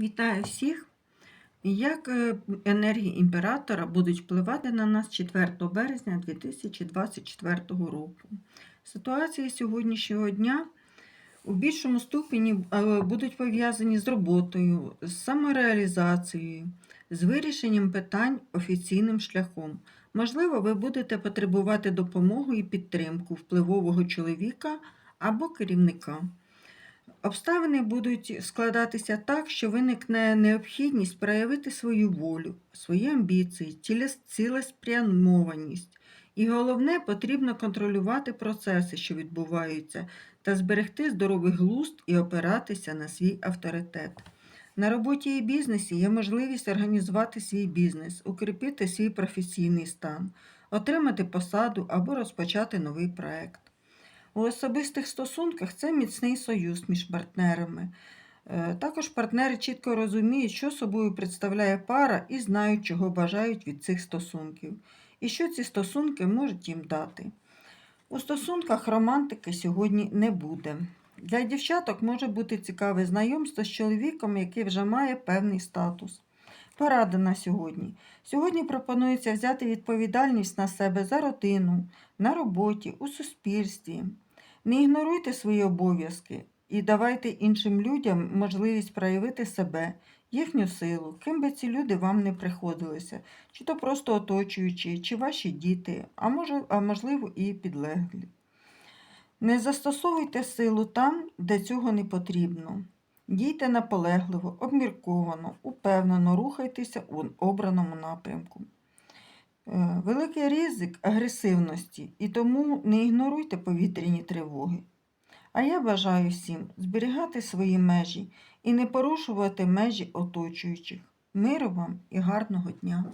Вітаю всіх! Як е, енергії імператора будуть впливати на нас 4 березня 2024 року? Ситуації сьогоднішнього дня у більшому ступені е, будуть пов'язані з роботою, з самореалізацією, з вирішенням питань офіційним шляхом. Можливо, ви будете потребувати допомоги і підтримку впливового чоловіка або керівника. Обставини будуть складатися так, що виникне необхідність проявити свою волю, свої амбіції, цілеспрямованість. І головне, потрібно контролювати процеси, що відбуваються, та зберегти здоровий глузд і опиратися на свій авторитет. На роботі і бізнесі є можливість організувати свій бізнес, укріпити свій професійний стан, отримати посаду або розпочати новий проект. У особистих стосунках це міцний союз між партнерами. Е, Також партнери чітко розуміють, що собою представляє пара і знають, чого бажають від цих стосунків, і що ці стосунки можуть їм дати. У стосунках романтики сьогодні не буде. Для дівчаток може бути цікаве знайомство з чоловіком, який вже має певний статус. Порада на сьогодні. Сьогодні пропонується взяти відповідальність на себе за родину, на роботі, у суспільстві. Не ігноруйте свої обов'язки і давайте іншим людям можливість проявити себе, їхню силу, ким би ці люди вам не приходилися, чи то просто оточуючі, чи ваші діти, а, може, а можливо і підлеглі. Не застосовуйте силу там, де цього не потрібно. Дійте наполегливо, обмірковано, упевнено рухайтеся у обраному напрямку. Е, Великий ризик агресивності, і тому не ігноруйте повітряні тривоги. А я бажаю всім зберігати свої межі і не порушувати межі оточуючих. Миру вам і гарного дня!